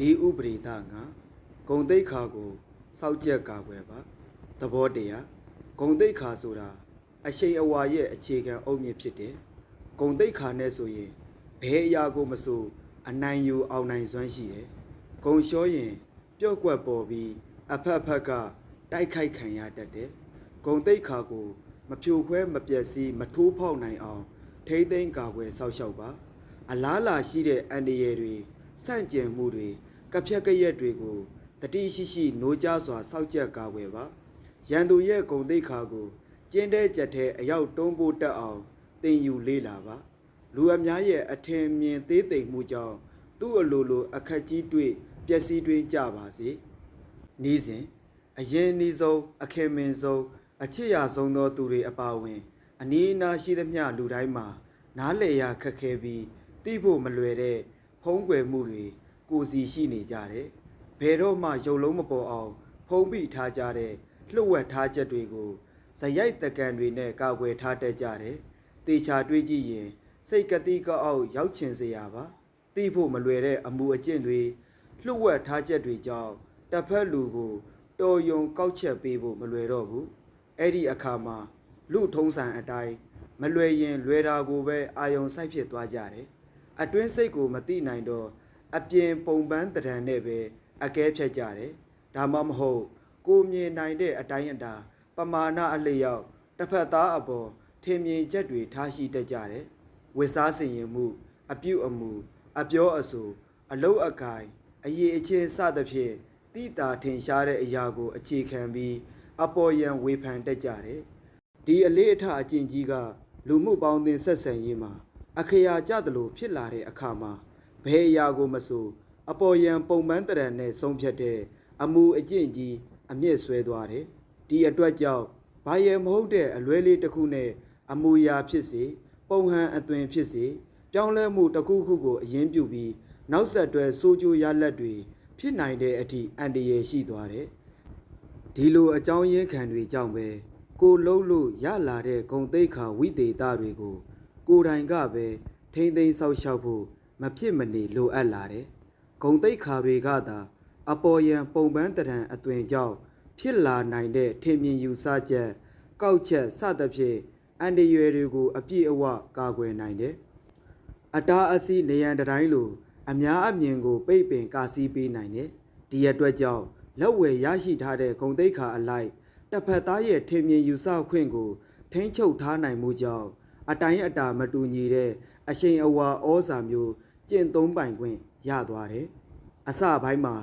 နေဥပရိသငါဂုံတိတ်ခါကိုစောက်ကြက်ကာကွယ်ပါသဘောတရားဂုံတိတ်ခါဆိုတာအရှိန်အဝါရဲ့အခြေခံအုတ်မြစ်ဖြစ်တယ်ဂုံတိတ်ခါနဲ့ဆိုရင်ဘယ်အရာကိုမဆိုအနိုင်ယူအောင်နိုင်စွမ်းရှိတယ်ဂုံလျှောရင်ပျော့ကွက်ပေါ်ပြီးအဖက်ဖက်ကတိုက်ခိုက်ခံရတတ်တယ်ဂုံတိတ်ခါကိုမဖြိုခွဲမပြက်စီးမထိုးဖောက်နိုင်အောင်ထိမ့်သိမ်းကာကွယ်စောက်ရှောက်ပါအလားလာရှိတဲ့အန်ဒီရယ်တွေစန့်ကျင်မှုတွေ ကဖြက်ကရက်တွေကိုတတိရှိရှိနိုးကြစွာစောက်ကြက်ကာကွယ်ပါရန်သူရဲ့ဂုံတိတ်ခါကိုကျင်းတဲ့ကြက်တဲ့အရောက်တွန်းပို့တက်အောင်တင်ယူလေးလာပါလူအများရဲ့အထင်မြင်သေးသိမ်မှုကြောင့်သူ့အလိုလိုအခက်ကြီးတွေ့ပျက်စီးတွင်းကြပါစေနီးစဉ်အရင်နီးဆုံးအခင်မင်ဆုံးအချစ်ရဆုံးသောသူတွေအပါအဝင် အနီးအနားရှိသမျှလူတိုင်းမှာ နားလေရခက်ခဲပြီးတိဖို့မလွယ်တဲ့ဖုံးကွယ်မှုတွေ ကိုစီရှိနေကြတယ်။ဘယ်တော့မှရုပ်လုံးမပေါ်အောင်ဖုံးပြီးထားကြတဲ့လှုပ်ဝက်ထားချက်တွေကိုဇရိုက်တကန်တွေနဲ့ကာကွယ်ထားတတ်ကြတယ်။တေချာတွေးကြည့်ရင်စိတ်ကတိကောက်အောက်ရောက်ချင်စေရပါ။တိဖို့မလွယ်တဲ့အမှုအကျင့်တွေလှုပ်ဝက်ထားချက်တွေကြောင့်တစ်ဖက်လူကိုတော်ယုံကောက်ချက်ပေးဖို့မလွယ်တော့ဘူး။အဲ့ဒီအခါမှာလူထုံးစံအတိုင်းမလွယ်ရင်လွယ်တာကိုပဲအာယုံစိုက်ဖြစ်သွားကြတယ်။အတွင်းစိတ်ကိုမသိနိုင်တော့ အပြင်ပုံပန်းတရံနဲ့ပဲအကဲဖြတ်ကြတယ်။ဒါမှမဟုတ်ကိုမြင်နိုင်တဲ့အတိုင်းအတာ ပမာဏအလျောက်တစ်ဖက်သားအပေါ်ထင်မြင်ချက်တွေထားရှိတတ်ကြတယ်။ဝစ်စားစင်ရင်မှု အပြုတ်အမူအပြောအဆိုအလုတ်အကိုင်အရေးအချင်းစသဖြင့်တိတာထင်ရှားတဲ့အရာကို အခြေခံပြီး အပေါ်ယံဝေဖန်တတ်ကြတယ်။ဒီအလေးအထအကျင့်ကြီးက လူမှုပေါင်းသင်းဆက်ဆံရေးမှာ အခရာကျသလိုဖြစ်လာတဲ့အခါမှာ ဘယ်အရာကိုမဆိုအပေါ်ယံပုံပန်းတရံနဲ့ဆုံးဖြတ်တဲ့အမူအကျင့်ကြီးအမြင့်ဆွဲသွားတယ်။ဒီအတွက်ကြောင့်ဘာရမဟုတ်တဲ့အလွဲလေးတစ်ခုနဲ့အမူအရာဖြစ်စေပုံဟန်အသွင်ဖြစ်စေပြောင်းလဲမှုတစ်ခုခုကိုအရင်ပြုပြီးနောက်ဆက်တွဲစိုးကျိုးရလဒ်တွေဖြစ်နိုင်တဲ့အထိအန္တရာယ်ရှိသွားတယ်။ဒီလိုအကြောင်းရင်းခံတွေကြောင့်ပဲကိုလုံးလို့ရလာတဲ့ဂုံတိတ်ခါဝိသေသတွေကိုကိုယ်တိုင်ကပဲထိမ့်သိမ်းဆောက်ရှောက်ဖို့ မဖြစ်မနေလိုအပ်လာတယ်။ဂုံတိတ်ခါတွေကသာ အပေါ်ယံပုံပန်းတရံအသွင်ကြောင့်ဖြစ်လာနိုင်တဲ့ထင်မြင်ယူဆချက်ကောက်ချက်စသဖြင့်အန်ဒီရွယ်တွေကို အပြည့်အဝကာကွယ်နိုင်တယ်။အတားအဆီးနေရန်တတိုင်းလို အများအမြင်ကို ပိတ်ပင်ကာစီးပေးနိုင်တယ်။ဒီအတွက်ကြောင့်လက်ဝယ်ရရှိထားတဲ့ဂုံတိတ်ခါအလိုက်တစ်ဖက်သားရဲ့ထင်မြင်ယူဆခွင့်ကို ထိမ့်ချုပ်ထားနိုင်မှုကြောင့်အတိုင်းအတာမတူညီတဲ့အရှိန်အဝါဩဇာမျိုး ကျင့်သုံးပိုင်ခွင့်ရသွားတယ်။အစပိုင်းမှာ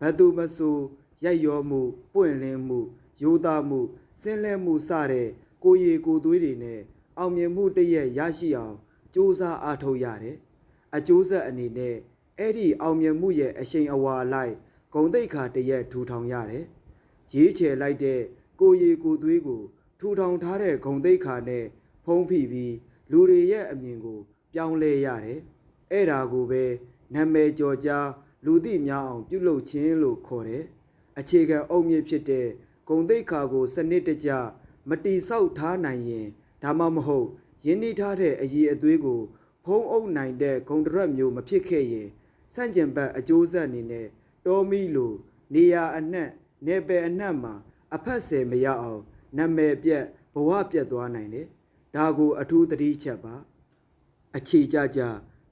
ဘသူမဆိုရိုက်ရောမှုပွင့်လင်းမှုယူသားမှုစင်းလဲမှုစတဲ့ကိုရီကိုသွေးတွေနဲ့အောင်မြင်မှုတစ်ရက်ရရှိအောင်စူးစမ်းအားထုတ်ရတယ်။အကျိုးဆက်အနေနဲ့အဲ့ဒီအောင်မြင်မှုရဲ့အရှိန်အဝါလိုက်ဂုံတိတ်ခါတရက်ထူထောင်ရတယ်။ရေးချယ်လိုက်တဲ့ကိုရီကိုသွေးကိုထူထောင်ထားတဲ့ဂုံတိတ်ခါနဲ့ဖုံးဖိပြီးလူတွေရဲ့အမြင်ကို ပြောင်းလဲရတယ်။ အဲ့ဒါကိုပဲနာမည်ကျော်ကြားလူသိများအောင်ပြုလုပ်ခြင်းလို့ခေါ်တယ်။အခြေခံအုတ်မြစ်ဖြစ်တဲ့ဂုံတိတ်ခါကိုစနစ်တကျမတီဆောက်ထားနိုင်ရင်ဒါမှမဟုတ်ရင်းနှီးထားတဲ့အည်အသွေးကိုဖုံးအုပ်နိုင်တဲ့ဂုံတရက်မျိုးမဖြစ်ခဲ့ရင်စန့်ကျင်ဘက်အကျိုးဆက်အနေနဲ့တောမီလိုနေရာအနှံ့နေပယ်အနှံ့မှာအဖက်ဆယ်မရအောင်နာမည်ပြက်ဘဝပြက်သွားနိုင်တယ်။ဒါကိုအထူးသတိချက်ပါ။အခြေကြကြ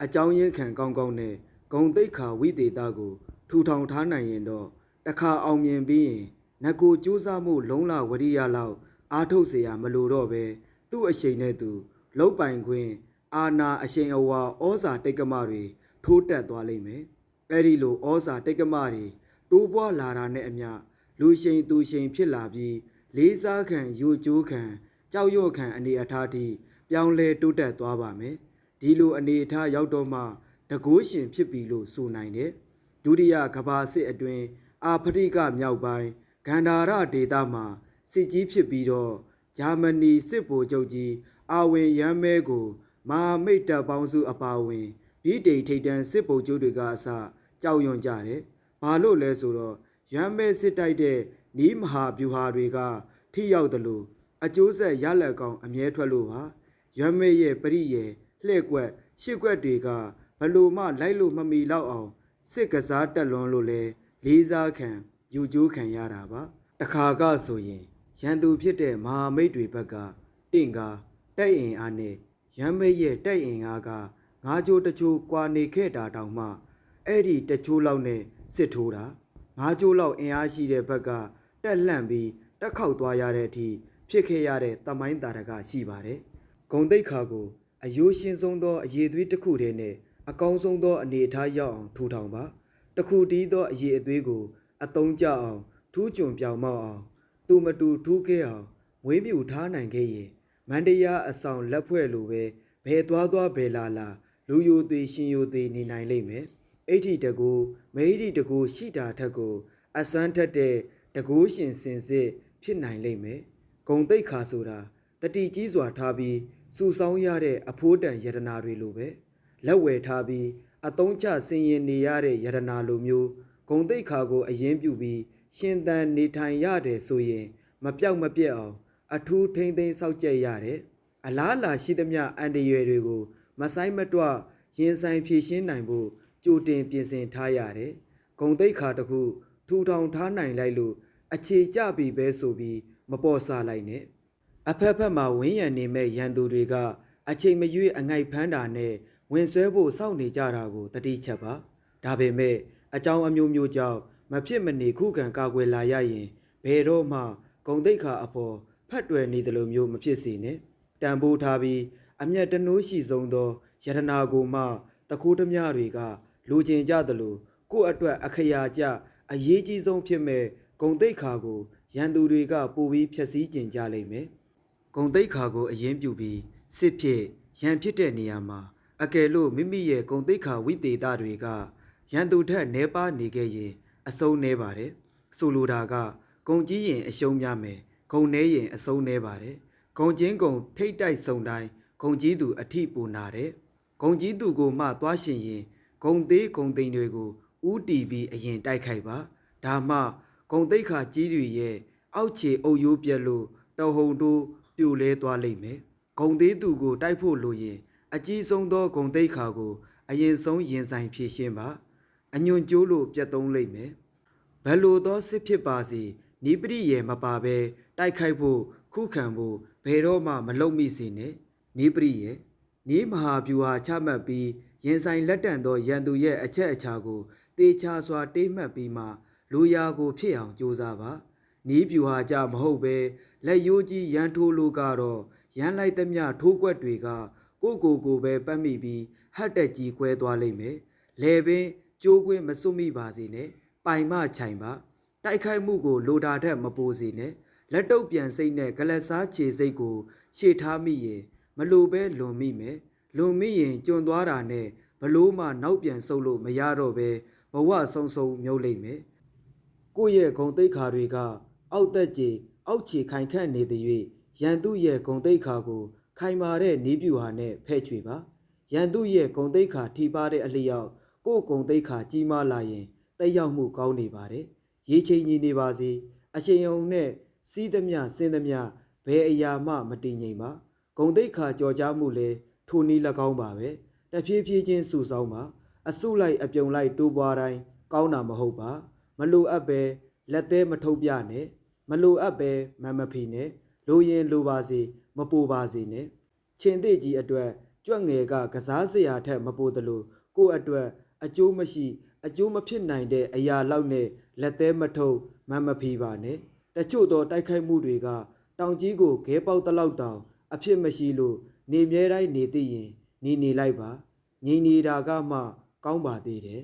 အကြောင်းရင်းခံကောင်းကောင်းနဲ့ဂုံတိတ်ခါဝိသေသကို ထူထောင်ထားနိုင်ရင်တော့တစ်ခါအောင်မြင်ပြီးရင်ငကိုကြိုးစားမှုလုံးလဝရိယလောက်အားထုတ်เสียရမလို့တော့ပဲသူ့အရှိန်နဲ့သူလုတ်ပိုင်ခွင့်အာနာအရှိန်အဝါဩဇာတိတ်ကမတွေထိုးတက်သွားလိမ့်မယ်အဲ့ဒီလိုဩဇာတိတ်ကမတွေတိုးပွားလာတာနဲ့အမျှလူရှိန်သူရှိန်ဖြစ်လာပြီးလေးစားခံယူကျိုးခံကြောက်ရွံ့ခံအနေအထားထိပြောင်းလဲတိုးတက်သွားပါမယ် ဒီလိုအနေအထားရောက်တော့မှတကိုးရှင်ဖြစ်ပြီလို့ဆိုနိုင်တယ်ဒုတိယကဘာစစ်အတွင်းအာဖရိကမြောက်ပိုင်းဂန္ဓာရဒေသမှာစစ်ကြီးဖြစ်ပြီးတော့ဂျာမနီစစ်ဗိုလ်ချုပ်ကြီးအာဝင်ရမ်းမဲကိုမဟာမိတ်တပ်ပေါင်းစုအပါအဝင်ပြည်တိန်ထိပ်တန်းစစ်ဗိုလ်ချုပ်တွေကအစကြောက်ရွံ့ကြတယ်။ဘာလို့လဲဆိုတော့ရမ်းမဲစစ်တိုက်တဲ့နီးမဟာဗျူဟာတွေကထိရောက်တယ်လို့အကျိုးဆက်ရလက်ကောင်အမြဲထွက်လို့ပါ။ရမ်းမဲရဲ့ပရိယေ လှဲ့ကွက်ရှစ်ကွက်တွေကဘလို့မှလိုက်လို့မမီတော့အောင်စစ်ကစားတက်လွန်လို့လဲလေးစားခံယူကျိုးခံရတာပါတခါကဆိုရင်ရန်သူဖြစ်တဲ့မဟာမိတ်တွေဘက်ကတင့်ကားတိုက်အင်အားနဲ့ရမ်းမိတ်ရဲ့တိုက်အင်အားကငါးကြိုးတစ်ကြိုးကွာနေခဲ့တာတောင်မှအဲ့ဒီတစ်ချိုးလောက်နဲ့စစ်ထိုးတာငါးကြိုးလောက်အင်အားရှိတဲ့ဘက်ကတက်လှန့်ပြီးတက်ခောက်သွားရတဲ့အထိဖြစ်ခဲ့ရတဲ့တမိုင်းတာရကရှိပါတယ်ဂုံတိတ်ခါကို အယိုးရှင်းဆုံးသောအရေးသွေးတစ်ခုတည်းနဲ့အကောင်းဆုံးသောအနေအထားရောက်အောင်ထူထောင်ပါတစ်ခုတည်းသောအရေးအသွေးကိုအတုံးကြအောင်ထူးချွန်ပြောင်မောက်အောင်တူမတူထူးခဲ့အောင်မွေးမြူထားနိုင်ခဲ့ရင်မန္တရာအဆောင်လက်ဖွဲ့လိုပဲဘယ်သွားသွားဘယ်လာလာလူယိုသေးရှင်ယိုသေးနေနိုင်လိမ့်မယ်အဋ္ဌိတကူမေဟိတကူရှိတာထက်ကိုအစွမ်းထက်တဲ့တကူရှင်စင်စစ်ဖြစ်နိုင်လိမ့်မယ်ဂုံတိတ်ခါဆိုတာ တတိကြီးစွာထားပြီးစူဆောင်းရတဲ့အဖိုးတန်ယတနာတွေလိုပဲလက်ဝယ်ထားပြီးအတုံးချဆင်ရင်နေရတဲ့ယတနာလိုမျိုးဂုံတိတ်ခါကိုအရင်ပြုပြီးရှင်သန်နေထိုင်ရတယ်ဆိုရင် မပြောက်မပြက်အောင် အထူးထိမ့်သိမ်းစောက်ကြက်ရတယ်အလားအလာရှိသမျှအန်တရွယ်တွေကိုမဆိုင်မတွရင်ဆိုင်ဖြည့်ရှင်းနိုင်ဖို့ကြိုတင်ပြင်ဆင်ထားရတယ်ဂုံတိတ်ခါတစ်ခုထူထောင်ထားနိုင်လိုက်လို့အခြေကျပြီပဲဆိုပြီးမပေါ်စားလိုက်နဲ့ အဖက်ဖက်မှာဝင်းရံနေမဲ့ရန်သူတွေကအချိန်မရွေးအငိုက်ဖမ်းတာနဲ့ဝင်ဆွဲဖို့စောင့်နေကြတာကိုတတိချက်ပါဒါပေမဲ့အကြောင်းအမျိုးမျိုးကြောင့်မဖြစ်မနေခုခံကာကွယ်လာရရင်ဘယ်တော့မှဂုံတိတ်ခါအပေါ်ဖတ်တွယ်နေတယ်လို့မျိုးမဖြစ်စေနဲ့တန်ဖိုးထားပြီးအမျက်တနိုးရှိဆုံးသောယတနာကိုမှတကူးဓမြတွေကလူကျင်ကြသလိုကိုယ့်အတွက်အခရာကျအရေးကြီးဆုံးဖြစ်မဲ့ဂုံတိတ်ခါကိုရန်သူတွေကပိုပြီးဖျက်ဆီးကျင်ကြလိမ့်မယ် ဂုံတိတ်ခါကိုအရင်ပြုပြီးစစ်ဖြစ်ရန်ဖြစ်တဲ့နေရာမှာအကယ်လို့မိမိရဲ့ဂုံတိတ်ခါဝိသေသတွေကရန်သူထက်နှဲပါနေခဲ့ရင် အဆုံးနှဲပါတယ်ဆိုလိုတာကဂုံကြီးရင်အရှုံးများမယ်ဂုံနှဲရင်အဆုံးနှဲပါတယ်ဂုံချင်းဂုံထိတ်တိုက်ဆုံတိုင်းဂုံကြီးသူအထိပူနာတယ်ဂုံကြီးသူကိုမှသွားရှင်ရင်ဂုံသေးဂုံသိန်တွေကိုဥတီပြီးအရင်တိုက်ခိုက်ပါဒါမှဂုံတိတ်ခါကြီးတွေရဲ့အောက်ခြေအုပ်ရိုးပြက်လို့တော်ဟုန်တို့ ပြိုလဲသွားလိမ့်မယ်။ဂုံသေးသူကိုတိုက်ဖို့လိုရင် အကြီးဆုံးသောဂုံသိက္ခာကိုအရင်ဆုံးရင်ဆိုင်ဖြည့်ရှင်းပါ။အညွန့်ကျိုးလို့ပြတ်သုံးလိမ့်မယ်။ဘယ်လိုသောစစ်ဖြစ်ပါစေနိပရိယေမပါဘဲတိုက်ခိုက်ဖို့ခုခံဖို့ဘယ်တော့မှမလုပ်မိစေနဲ့။နိပရိယေနိမဟာဗျူဟာချမှတ်ပြီးရင်ဆိုင်လက်တန့်သောရန်သူရဲ့အချက်အချာကိုတေချာစွာတေးမှတ်ပြီးမှလူရာကိုဖြစ်အောင်ကြိုးစားပါ။ နီးဗျူဟာကြမဟုတ်ပဲလက်ရိုးကြီးရန်ထိုးလို့ကတော့ရန်လိုက်သမျှထိုးကွက်တွေကကိုကိုကိုပဲပတ်မိပြီးဟတ်တက်ကြီးကွဲသွားလိမ့်မယ်။လေပင်ကြိုးကွင်းမစွတ်မိပါစေနဲ့။ပိုင်မချိုင်ပါ။တိုက်ခိုက်မှုကိုလိုတာထက်မပိုစေနဲ့။လက်တုပ်ပြန်စိတ်နဲ့ဂလက်စားခြေစိတ်ကိုရှေ့ထားမိရင်မလိုပဲလွန်မိမယ်။လွန်မိရင်ကျွံသွားတာနဲ့ဘလို့မှနောက်ပြန်ဆုပ်လို့မရတော့ပဲဘဝဆုံးဆုံးမြုပ်လိမ့်မယ်။ကိုယ့်ရဲ့ဂုံတိတ်ခါတွေက အောက်သက်ကြီးအောက်ခြေခိုင်ခန့်နေသည်၍ရန်သူရဲ့ဂုံတိတ်ခါကို ခိုင်မာတဲ့နီးပြူဟာနဲ့ဖဲ့ချွေပါရန်သူရဲ့ဂုံတိတ်ခါထိပါတဲ့အလျောက်ကိုယ့်ဂုံတိတ်ခါကြီးမားလာရင်တက်ရောက်မှုကောင်းနေပါတယ်ရေချိန်ကြီးနေပါစေအရှင်ယုံနဲ့စီးသမျှဆင်းသမျှဘယ်အရာမှမတည်ငြိမ်ပါဂုံတိတ်ခါကြော်ကြားမှုလဲထိုနည်း၎င်းပါပဲတဖြည်းဖြည်းချင်းစုဆောင်းပါအစုလိုက်အပြုံလိုက်တိုးပွားတိုင်းကောင်းတာမဟုတ်ပါ မလိုအပ်ပဲလက်သေးမထုတ်ပြနဲ့ မလိုအပ်ပဲမမဖီနဲ့လိုရင်လိုပါစေမပူပါစေနဲ့ချင်းသေးကြီးအတွက်ကြွက်ငယ်ကကစားစရာထက်မပူသလိုကိုယ့်အတွက်အကျိုးမရှိ အကျိုးမဖြစ်နိုင်တဲ့အရာလောက်နဲ့လက်သေးမထုတ်မမဖီပါနဲ့တချို့သောတိုက်ခိုက်မှုတွေကတောင်ကြီးကိုခဲပေါက်တလောက်တောင်အဖြစ်မရှိလို့နေမြဲတိုင်းနေသိရင်နေနေလိုက်ပါငြိမ်နေတာကမှကောင်းပါသေးတယ်